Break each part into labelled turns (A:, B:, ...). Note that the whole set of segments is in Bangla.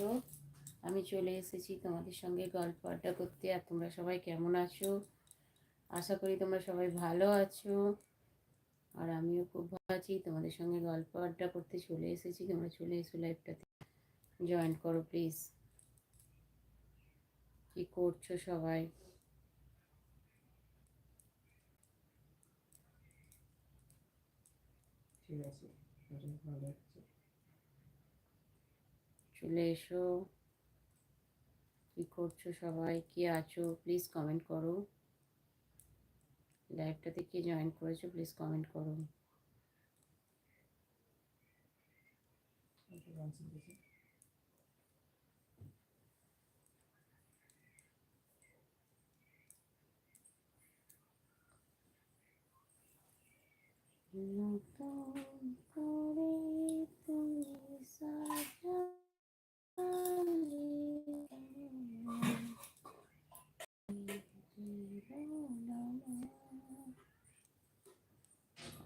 A: আছো? আমি চলে এসেছি তোমাদের সঙ্গে গল্প আড্ডা করতে। আর তোমরা সবাই কেমন আছো? আশা করি তোমরা সবাই ভালো আছো। আর আমিও খুব ভালো আছি। তোমাদের সঙ্গে গল্প আড্ডা করতে চলে এসেছি। তোমরা চলে এসো লাইভটাতে। জয়েন করো, প্লিজ। কি করছ সবাই?
B: ঠিক আছে ভালো।
A: চলে এসো। কি করছ সবাই? কি আছো? প্লিজ কমেন্ট করো। লাইভটাতে কে জয়েন করেছ প্লিজ কমেন্ট করো। নতুন করে তুমি সাজালে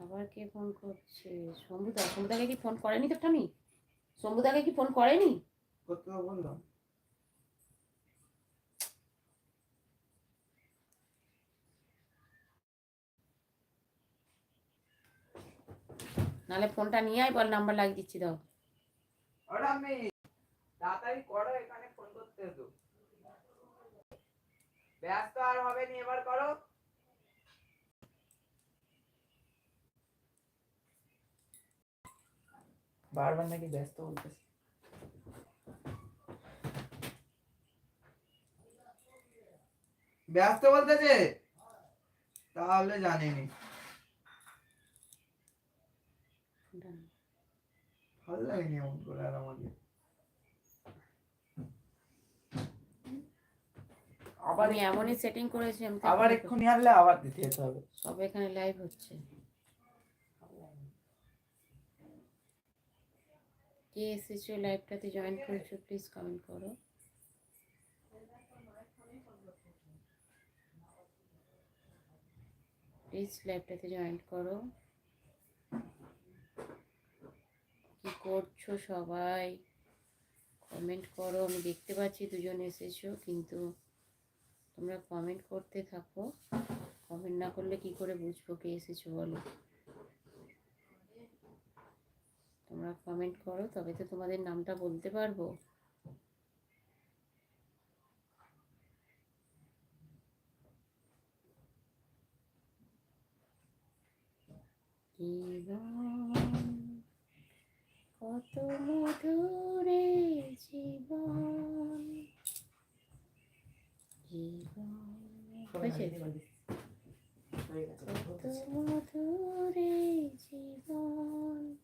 A: আবার কে ফোন করছে? শম্ভুদা শম্ভুদাকে কি ফোন করেনি তো টামি শম্ভুদাকে কি ফোন করেনি?
B: করতে বললাম
A: নাহলে ফোনটা নিয়ে আয় বল নাম্বার লাগিয়ে দিচ্ছি দাও।
B: ওরা আমি তাড়াতাড়ি করো এখানে ফোন করতে হতো ব্যস্ত আর হবে নি এবার করো। বারবার নাকি ব্যস্ত বলতেছে। ব্যস্ত বলতেছে? তাহলে জানিনি। ভালো লাগেনি এমন করে আর আমাকে। আবার
A: আমি এমনই সেটিং করেছি
B: আবার
A: এখন
B: এক্ষুনি আনলে আবার দিতে যেতে হবে।
A: সব এখানে লাইভ হচ্ছে। কে এসেছ লাইভটাতে জয়েন করেছ প্লিজ কমেন্ট করো। প্লিজ লাইভটাতে জয়েন করো। কি করছ সবাই? কমেন্ট করো। আমি দেখতে পাচ্ছি দুজন এসেছ, কিন্তু তোমরা কমেন্ট করতে থাকো। কমেন্ট না করলে কি করে বুঝব কে এসেছ বলো? তোমরা কমেন্ট করো তবে তো তোমাদের নামটা বলতে পারব। কত মধুরে জীবন। জীবন হয়েছে কত মধুরে জীবন।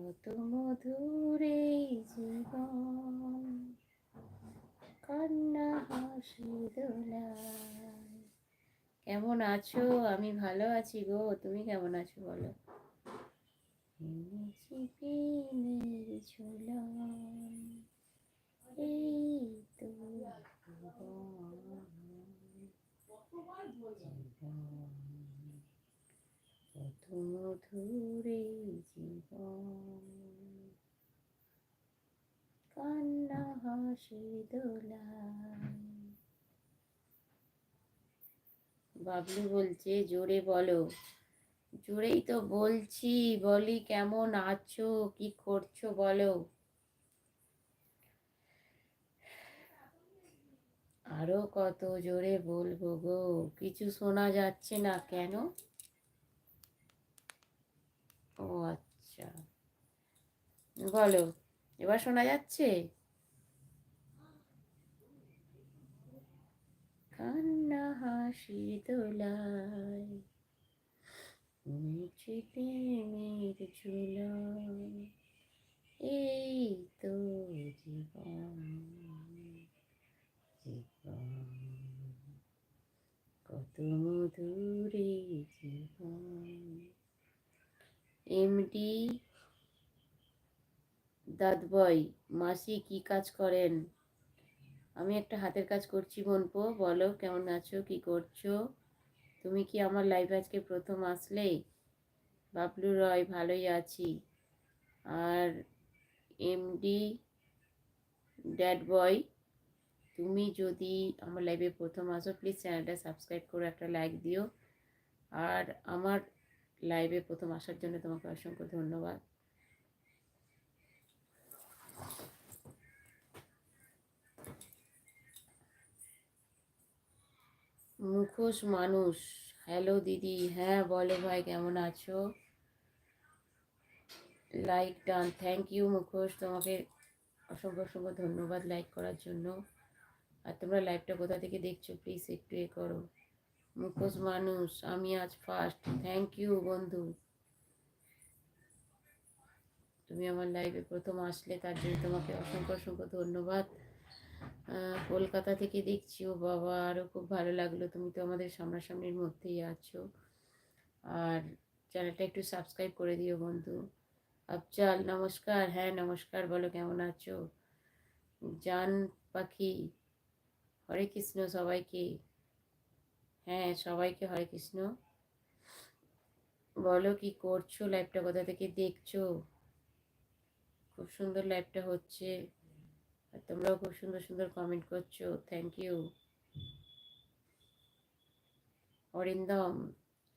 A: কত মধুরে জীবন, কান্না হাসি দোলায়। কেমন আছো? আমি ভালো আছি গো, তুমি কেমন আছো বলো? এই জীবন। কত মধুরে জীবন। কান্না, হাসি দোলায় বাবলু বলছে, জোরে বলো। জোরেই তো বলছি, বলি কেমন আছো, কি করছ বলো। আরও কত জোরে বলব গো, কিছু শোনা যাচ্ছে না কেন? ও আচ্ছা। বলো, এবার শোনা যাচ্ছে? কান্না, হাসি দোলায় মিছিতে মের ঝুলায় এই তো জীবন জীবন। কত মধুরে জীবন। এমডি দাদবই মাসি কি কাজ করেন? আমি একটা হাতের কাজ করছি বোনপো বলো কেমন আছো, কি করছ? তুমি কি আমার লাইভ আজকে প্রথম আসলে? বাবলু রয়, ভালোই আছি। আর এমডি ড্যাড বয় তুমি যদি আমার লাইভে প্রথম আসো প্লিজ চ্যানেলটা সাবস্ক্রাইব করে একটা লাইক দিও। আর আমার লাইভে প্রথম আসার জন্য তোমাকে অসংখ্য ধন্যবাদ। মুখোশ মানুষ। হ্যালো দিদি। হ্যাঁ বলো ভাই, কেমন আছো? লাইক ডান থ্যাংক ইউ মুখোশ, তোমাকে অসংখ্য অসংখ্য ধন্যবাদ লাইক করার জন্য। আর তোমরা লাইভটা কোথা থেকে দেখছ প্লিজ একটু এ করো। মুখোশ মানুষ, আমি আজ ফার্স্ট থ্যাংক ইউ বন্ধু। তুমি আমার লাইভে প্রথম আসলে, তার জন্য তোমাকে অসংখ্য অসংখ্য ধন্যবাদ। কলকাতা থেকে দেখছি, ও বাবা আরও খুব ভালো লাগল। তুমি তো আমাদের সামনাসামনির মধ্যেই আছো। আর চ্যানেলটা একটু সাবস্ক্রাইব করে দিও বন্ধু। আফজাল, নমস্কার। হ্যাঁ নমস্কার, বলো, কেমন আছো? জান পাখি, হরে কৃষ্ণ সবাইকে। হ্যাঁ সবাইকে হরে কৃষ্ণ। বলো কি করছ? লাইভটা কোথা থেকে দেখছ? খুব সুন্দর লাইভটা হচ্ছে। আর তোমরাও খুব সুন্দর সুন্দর কমেন্ট করছ। থ্যাংক ইউ অরিন্দম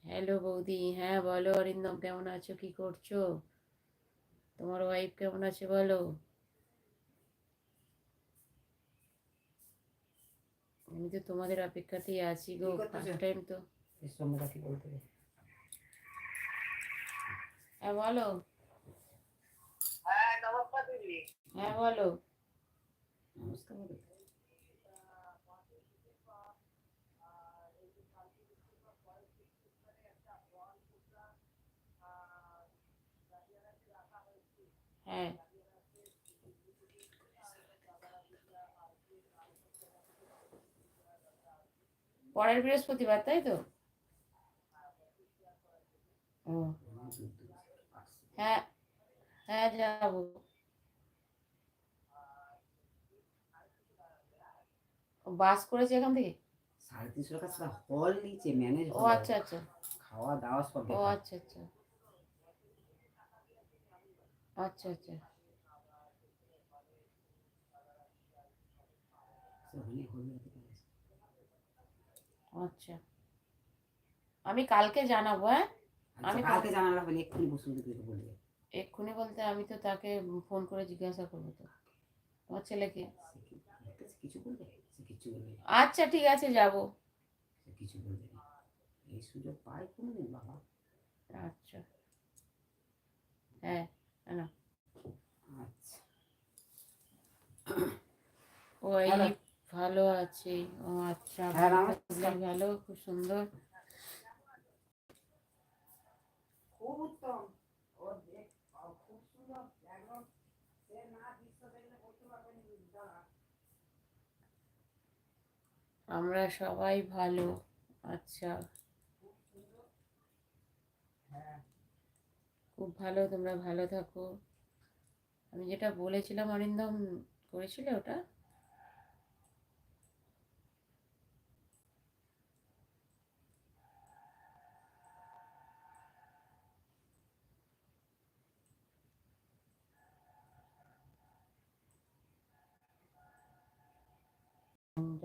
A: হ্যালো বৌদি। হ্যাঁ বলো অরিন্দম, কেমন আছো? কি করছ? তোমার ওয়াইফ কেমন আছে বলো? আমি তো তোমাদের অপেক্ষাতেই আছি গো ফার্স্ট টাইম তো।
B: এর কি বলতে
A: হ্যাঁ বলো।
B: হ্যাঁ নমস্কার দিদি।
A: হ্যাঁ বলো
B: নমস্কার বলো।
A: হ্যাঁ। পরের বৃহস্পতিবার তাই তো? ও। হ্যাঁ হ্যাঁ যাব। বাস করেছে এখান থেকে?
C: সাড়ে তিনশো টাকা সারা হল নিচে ম্যানেজ
A: ও আচ্ছা আচ্ছা।
C: খাওয়া দাওয়া সব
A: ও আচ্ছা আচ্ছা। আচ্ছা আচ্ছা।
C: হলেই হল।
A: আচ্ছা। আমি কালকে জানাব হ্যাঁ?
C: আচ্ছা,
A: আমি
C: কালকে জানালে হবে এক্ষুনি বসুন দিকে বলবে
A: এক্ষুনি বলতে আমি তো তাকে ফোন করে জিজ্ঞাসা করব তো। তোমার ছেলেকে
C: কিছু বলবে? কিছু বলবে
A: আচ্ছা ঠিক আছে যাব।
C: কিছু বলবে এই সুযোগ পায় কোনোদিন বাবা।
A: আচ্ছা। হ্যাঁ না।
C: আচ্ছা।
A: ওই। ভালো আছে। ও আচ্ছা
C: হ্যাঁ,
A: ভালো খুব সুন্দর। আমরা সবাই ভালো আচ্ছা। খুব ভালো তোমরা ভালো থাকো। আমি যেটা বলেছিলাম অরিন্দম করেছিলে ওটা?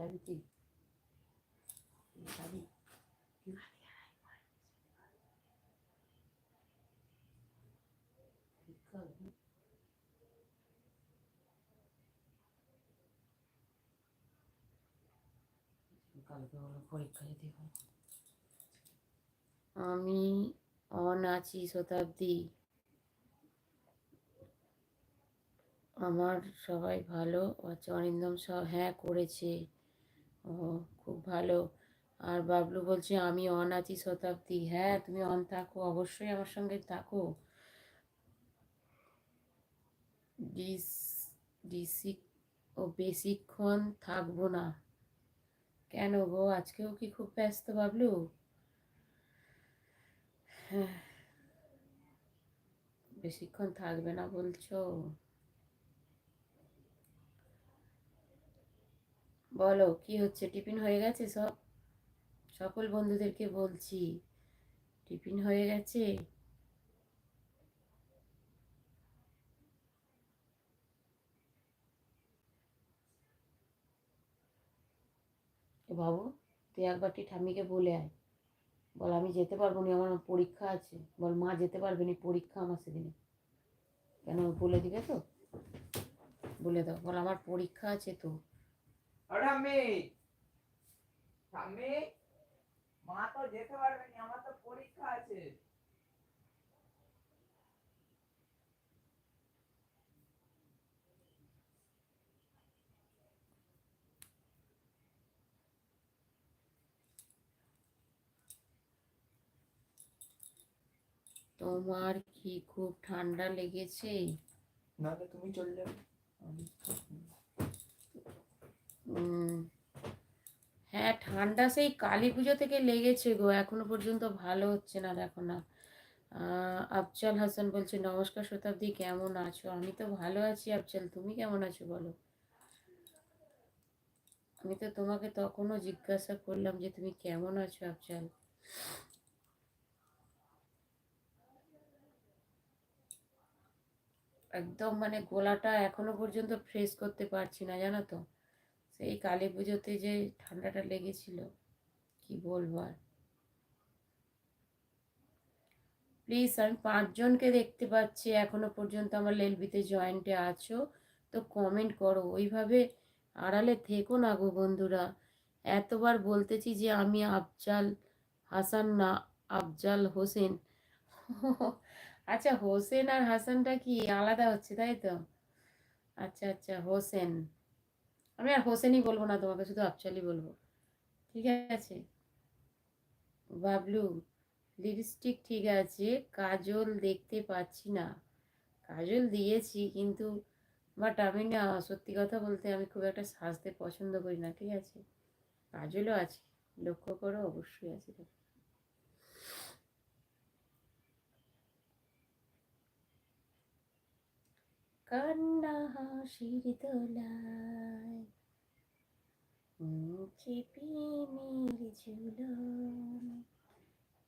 A: যাবি কি যদি আমি অন আছি শতাব্দী। আমার সবাই ভালো আচ্ছা অরিন্দম সব হ্যাঁ করেছে। ও খুব ভালো। আর বাবলু বলছে, আমি অন আছি শতাব্দী। হ্যাঁ তুমি অন থাকো, অবশ্যই আমার সঙ্গে থাকো। ডিস ডিসি ও বেশিক্ষণ থাকব না। কেন গো? আজকেও কি খুব ব্যস্ত বাবলু? হ্যাঁ বেশিক্ষণ থাকবে না বলছো? বলো, কি হচ্ছে? টিফিন হয়ে গেছে সব? সকল বন্ধুদেরকে বলছি, টিফিন হয়ে গেছে? বাবু, তুই একবার একবারটি ঠাম্মিকে বলে আয়। বল, আমি যেতে পারব না, আমার পরীক্ষা আছে। বল, মা যেতে পারবে না পরীক্ষা আমার সেদিনে? কেন বলে দিবে তো? বলে দাও। বল, আমার পরীক্ষা আছে তো।
B: ঠাম্মি ঠাম্মি মা তো যেতে পারবে না আমার তো পরীক্ষা আছে
A: তোমার কি খুব ঠান্ডা লেগেছে?
B: নাহলে তুমি চলে যাবে।
A: হ্যাঁ ঠান্ডা সেই কালী পুজো থেকে লেগেছে গো, এখনও পর্যন্ত ভালো হচ্ছে না, দেখো না। আফজাল হাসান বলছে, নমস্কার শতাব্দী, কেমন আছো? আমি তো ভালো আছি আফজাল, তুমি কেমন আছো বলো? আমি তো তোমাকে তখনও জিজ্ঞাসা করলাম যে তুমি কেমন আছো আফজাল? একদম মানে গলাটা এখনও পর্যন্ত ফ্রেশ করতে পারছি না, জানো তো? সেই কালী পুজোতে যে ঠান্ডাটা লেগেছিল, কি বলব আর? প্লিজ আমি পাঁচজনকে দেখতে পাচ্ছি, এখনও পর্যন্ত আমার লেলবিতে জয়েন্টে আছো, তো কমেন্ট করো। ওইভাবে আড়ালে থেকো না গো বন্ধুরা। এতবার বলতেছি যে আমি আফজাল হাসান না, আফজাল হোসেন। আচ্ছা হোসেন আর হাসানটা কি আলাদা হচ্ছে, তাই তো? আচ্ছা আচ্ছা হোসেন। আমি আর হোসেনই বলব না, তোমাকে শুধু আফজালই বলব। ঠিক আছে? বাবলু লিপস্টিক ঠিক আছে, কাজল দেখতে পাচ্ছি না। কাজল দিয়েছি, কিন্তু বাট আমি না, সত্যি কথা বলতে আমি খুব একটা সাজতে পছন্দ করি না, ঠিক আছে? কাজলও আছে, লক্ষ্য করো, অবশ্যই আছে কান্না হাসির দোলায় মুখে প্রেমের ঝুলন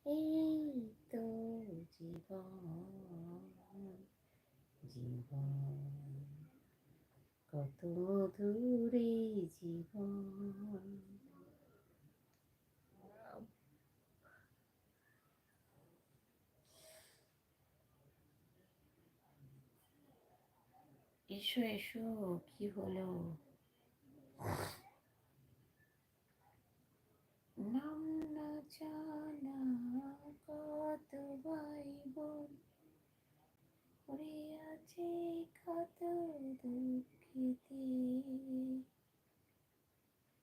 A: এই তো জীবন। জীবন কত মধুরে জীবন। এসো এসো কি হলো? নাম না জানা কত ভাই বোন পড়ে আছে কত দুঃখেতে।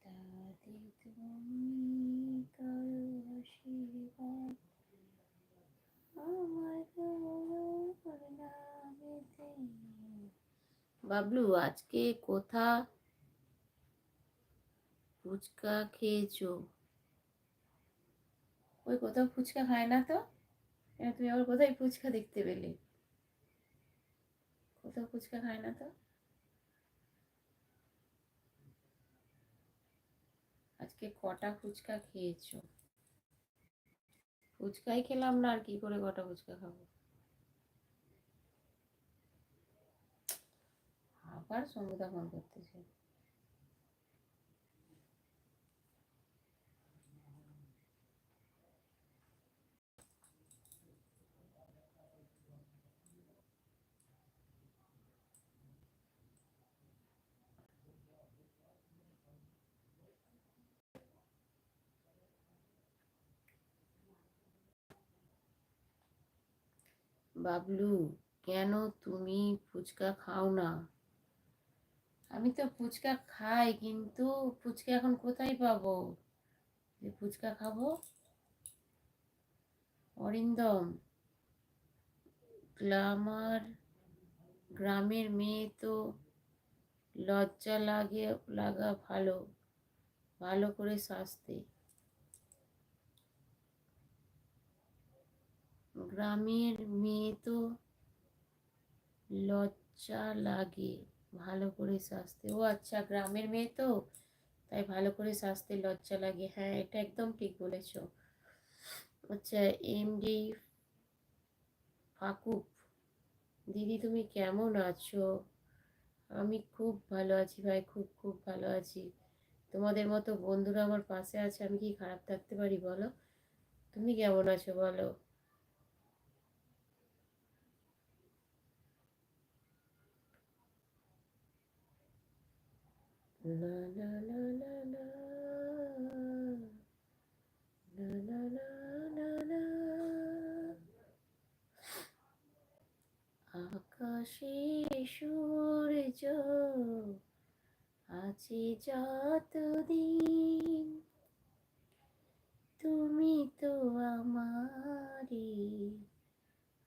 A: তাদের তুমি করো আশীর্বাদ। আমার নামেতে বাবলু, আজকে কোথা ফুচকা খেয়েছো? ওই কোথাও ফুচকা খায় না তো? তুমি আবার কোথায় ফুচকা দেখতে পেলে? কোথাও ফুচকা খায় না তো? আজকে কটা ফুচকা খেয়েছো? ফুচকাই খেলাম না, আর কি করে কটা ফুচকা খাব? আবার সঙ্গীতা ফোন করতেছে। বাবলু, কেন তুমি ফুচকা খাও না? আমি তো ফুচকা খাই, কিন্তু ফুচকা এখন কোথায় পাবো? যে ফুচকা খাব? অরিন্দম, গ্লামার, গ্রামের মেয়ে তো লজ্জা লাগে, লাগা ভালো ভালো করে সাজতে। গ্রামের মেয়ে তো লজ্জা লাগে, ভালো করে সাজতে। ও আচ্ছা গ্রামের মেয়ে তো? তাই ভালো করে সাজতে লজ্জা লাগে। হ্যাঁ এটা একদম ঠিক বলেছ। আচ্ছা এমডি ফাকুব দিদি তুমি কেমন আছো? আমি খুব ভালো আছি ভাই, খুব খুব ভালো আছি। তোমাদের মতো বন্ধুরা আমার পাশে আছে, আমি কি খারাপ থাকতে পারি বলো? তুমি কেমন আছো বলো? La la la la la. La la la la la. আকাশে সূর্য আছে যতদিন। তুমি তো আমারি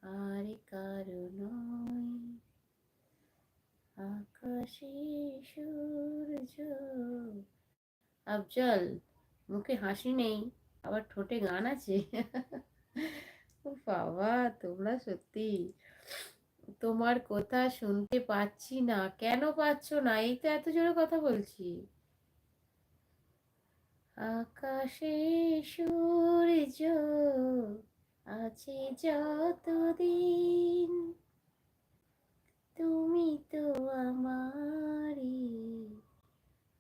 A: আর কারও নয়। আকাশে সূর্য। আফজল মুখে হাসি নেই, আবার ঠোঁটে গান আছে। ও বাবা, তোমরা সত্যি তোমার কথা শুনতে পাচ্ছি না। কেন পাচ্ছ না? এই তো এত জোরে কথা বলছি। আকাশে সূর্য আছে যতদিন তুমি তো আমারই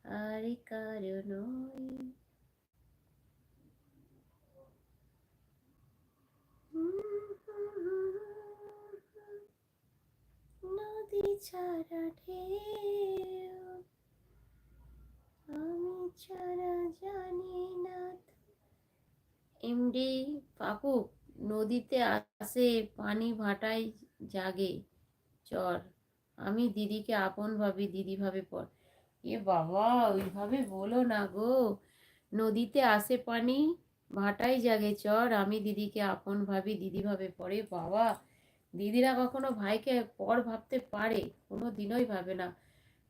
A: আর কারণ নদী ছাড়া ঢেউ, আমি ছাড়া জানি না এমডি পাপু নদীতে আসে পানি ভাটায় জাগে চর আমি দিদিকে আপন ভাবি, দিদি ভাবে পর। এ বাবা, ওইভাবে বলো না গো। নদীতে আসে পানি, ভাটাই জাগে চর। আমি দিদিকে আপন ভাবি, দিদি ভাবে পড়ে বাবা, দিদিরা কখনো ভাইকে পর ভাবতে পারে কোনো দিনই ভাবে না।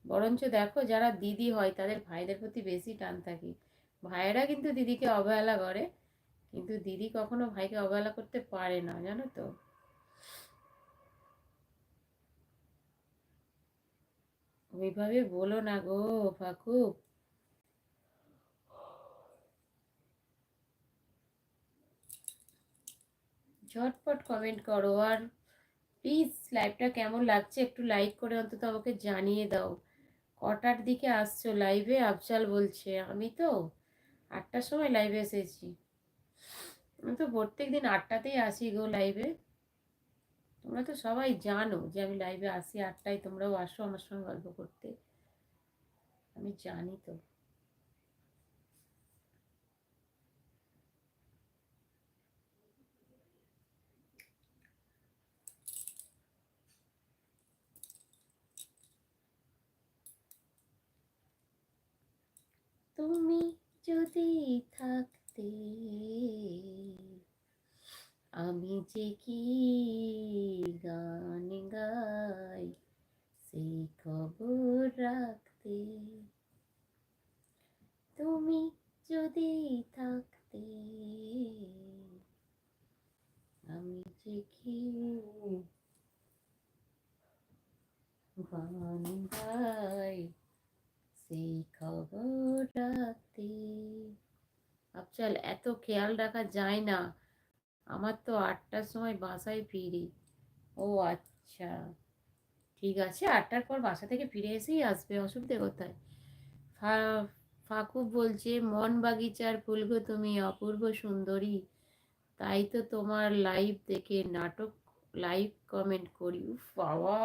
A: বরঞ্চ দেখো, যারা দিদি হয়, তাদের ভাইদের প্রতি বেশি টান থাকে। ভাইয়েরা কিন্তু দিদিকে অবহেলা করে, কিন্তু দিদি কখনো ভাইকে অবহেলা করতে পারে না, জানো তো? ওইভাবে বলো না গো ফাকু। ঝটপট কমেন্ট করো আর প্লিজ লাইভটা কেমন লাগছে একটু লাইক করে অন্তত আমাকে জানিয়ে দাও। কটার দিকে আসছো লাইভে আফজাল বলছে, আমি তো আটটার সময় লাইভে এসেছি। আমি তো প্রত্যেক দিন আটটাতেই আসি গো লাইভে তোমরা তো সবাই জানো যে আমি লাইভে আসি, আটটায় তোমরাও আসো আমার সঙ্গে গল্প করতে। আমি জানি তো। তুমি যদি থাকতে, আমি যে কি গান গাই সেই খবর রাখতে তুমি যদি থাকতে আমি যে কি গান গাই সেই খবর রাখতে আফজাল এত খেয়াল রাখা যায় না। আমার তো আটটার সময় বাসায় ফিরি। ও আচ্ছা। ঠিক আছে, আটটার পর বাসা থেকে ফিরে এসেই আসবে, অসুবিধে কোথায়? ফাকুব বলছে, মন বাগিচার ফুল গো তুমি, অপূর্ব সুন্দরী। তাই তো তোমার লাইভ দেখে নাটক লাইভ কমেন্ট করি। উফ বাবা,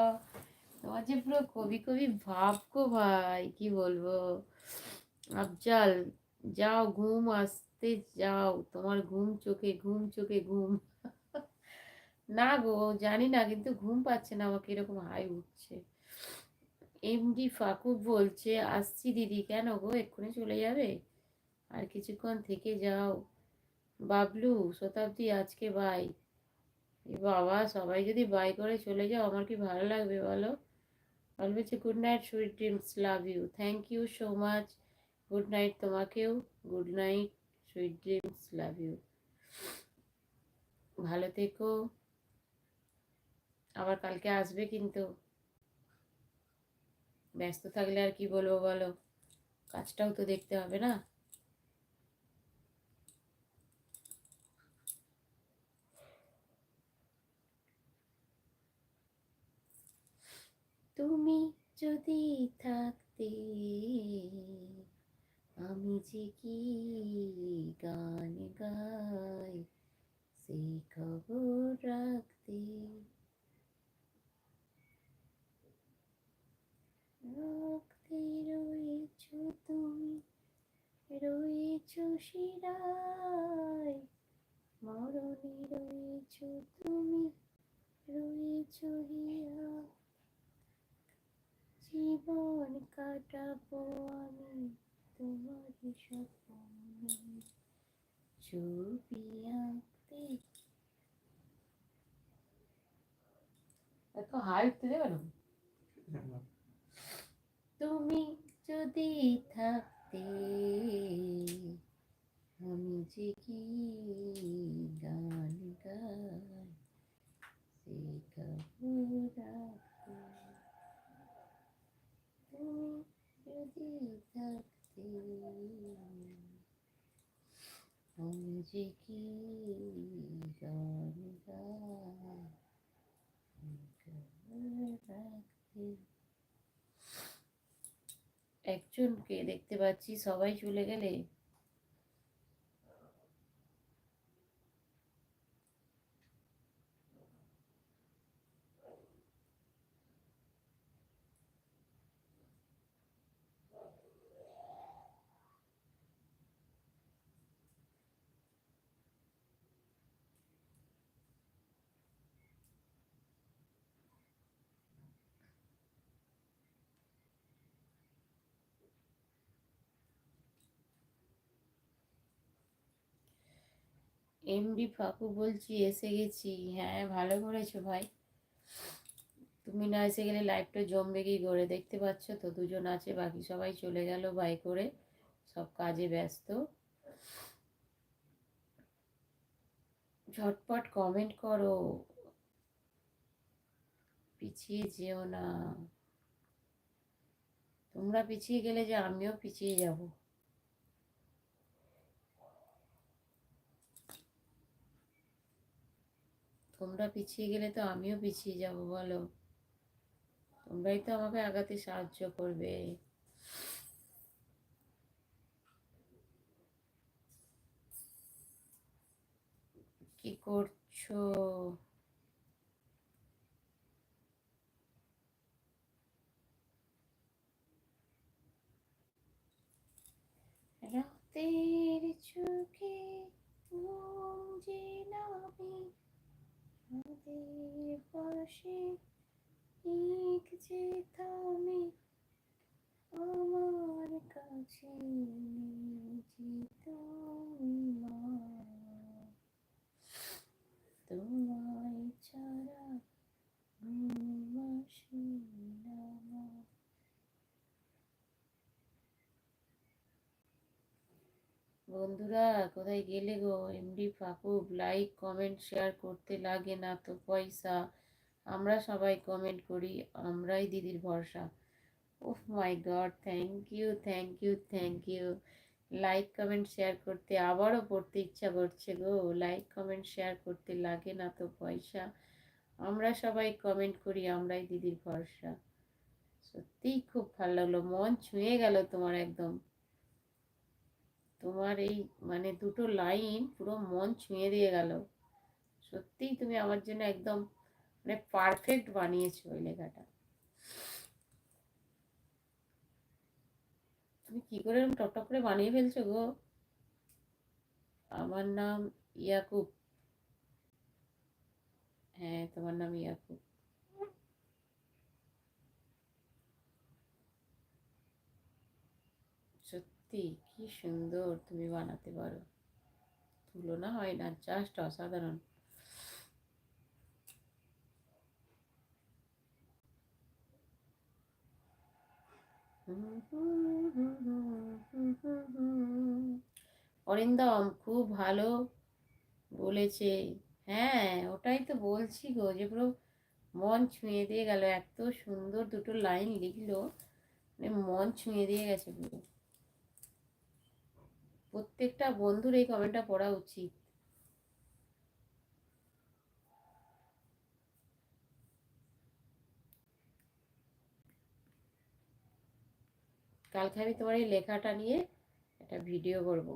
A: তোমার যে পুরো কবি কবি ভাব গো ভাই, কি বলব? আফজাল, যাও, ঘুম আসতে যাও, তোমার ঘুম চোখে ঘুম চোখে ঘুম। না গো, জানি না, কিন্তু ঘুম পাচ্ছে না, আমাকে এরকম হাই উঠছে। এমডি ফাকুব বলছে, আসছি দিদি, কেন গো? এক্ষুনি চলে যাবে? আর কিছুক্ষণ থেকে যাও। বাবলু, শতাব্দী, আজকে বাই বাবা, সবাই যদি বাই করে চলে যাও, আমার কি ভালো লাগবে বলো? বলছে good night, sweet dreams, love you. Thank you so much. Good night তোমাকেও। Good night. Sweet dreams love you. ভালো থেকো। আবার কালকে আসবে কিন্তু। ব্যস্ত থাকলে আর কি বলব বলো? কাজটাও তো দেখতে হবে না? তুমি যদি থাকতে আমি যে কি গান গাই সেই খবর রাখতে। রাখতে রয়েছ তুমি, রয়েছ শিরায়, মরণে রয়েছ তুমি, রয়েছ হিয়া। জীবন কাটাবো আমি তোমার স্বপ্নে ছবি আঁকতে এত হাই উঠতে দেবে না? তুমি যদি থাকতে, আমি যে কি গান গাই সেই খবর রাখতে তুমি যদি থাকতে যে কি একজনকে দেখতে পাচ্ছি সবাই চলে গেলে? এমডি ফাকু বলছি, এসে গেছি। হ্যাঁ ভালো করেছ ভাই। তুমি না এসে গেলে লাইফটা জমবে কি করে দেখতে পাচ্ছ তো? দুজন আছে, বাকি সবাই চলে গেল বাই করে। সব কাজে ব্যস্ত। ঝটপট কমেন্ট করো। পিছিয়ে যেও না। তোমরা পিছিয়ে গেলে যে আমিও পিছিয়ে যাব। তোমরা পিছিয়ে গেলে তো আমিও পিছিয়ে যাব, বলো? তোমরাই তো আমাকে আগাতে সাহায্য করবে। কি করছ? রাতের চোখে ঘুম যে নামে নদীর পাশে এক যে আমার কাছে যে মা তোমায় ছাড়া ঘুম আসে না আমার। বন্ধুরা কোথায় গেলে গো? এমডি ফাকুব লাইক কমেন্ট শেয়ার করতে লাগে না তো পয়সা। আমরা সবাই কমেন্ট করি, আমরাই দিদির ভরসা। ওহ my god thank you thank you thank you like comment share করতে আবারও পড়তে ইচ্ছা করছে গো। লাইক কমেন্ট শেয়ার করতে লাগে না তো পয়সা। আমরা সবাই কমেন্ট করি, আমরাই দিদির ভরসা। সত্যিই খুব ভালো লাগল। মন ছুঁয়ে গেল তোমার একদম। তোমার এই মানে দুটো লাইন পুরো মন ছুঁয়ে দিয়ে গেল। সত্যিই তুমি আমার জন্য একদম মানে পারফেক্ট বানিয়েছো ওই লেখাটা। তুমি কি করে টকটক করে বানিয়ে ফেলছো গো? আমার নাম ইয়াকুব। হ্যাঁ তোমার নাম ইয়াকুব। সত্যি কি সুন্দর তুমি বানাতে পারো। তুলনা হয় না জাস্ট অসাধারণ। অরিন্দম, খুব ভালো বলেছে। হ্যাঁ ওটাই তো বলছি গো যে পুরো মন ছুঁয়ে দিয়ে গেল। এত সুন্দর দুটো লাইন লিখলো। মানে মন ছুঁয়ে দিয়ে গেছে পুরো। প্রত্যেকটা বন্ধুর এই কমেন্টটা পড়া উচিত। কালকে আমি তোমার এই লেখাটা নিয়ে একটা ভিডিও করব।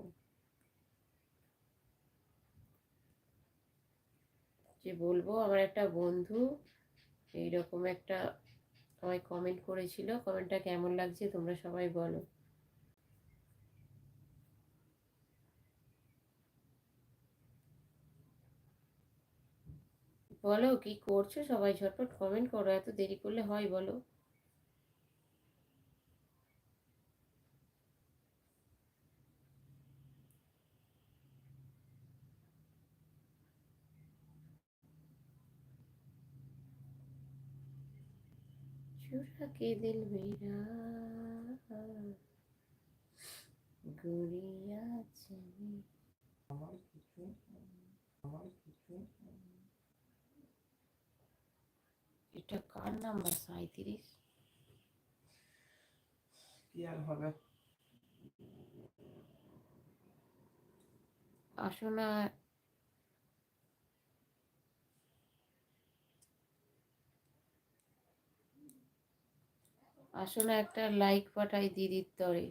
A: যে বলব, আমার একটা বন্ধু এইরকম একটা আমায় কমেন্ট করেছিল। কমেন্টটা কেমন লাগছে তোমরা সবাই বলো। বলো কি করছো সবাই ঝটপট কমেন্ট করো এত দেরি করলে হয় বলো चुरा के दिल मेरा गुड़िया चली এটা কার নাম্বার সাঁত্রিশ
B: কি আর হবে?
A: আসো না আসো না একটা লাইক পাঠাই দিদির তরে।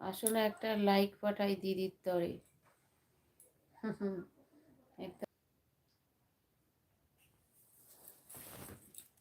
A: আসো না একটা লাইক পাঠাই দিদির তরে। একদম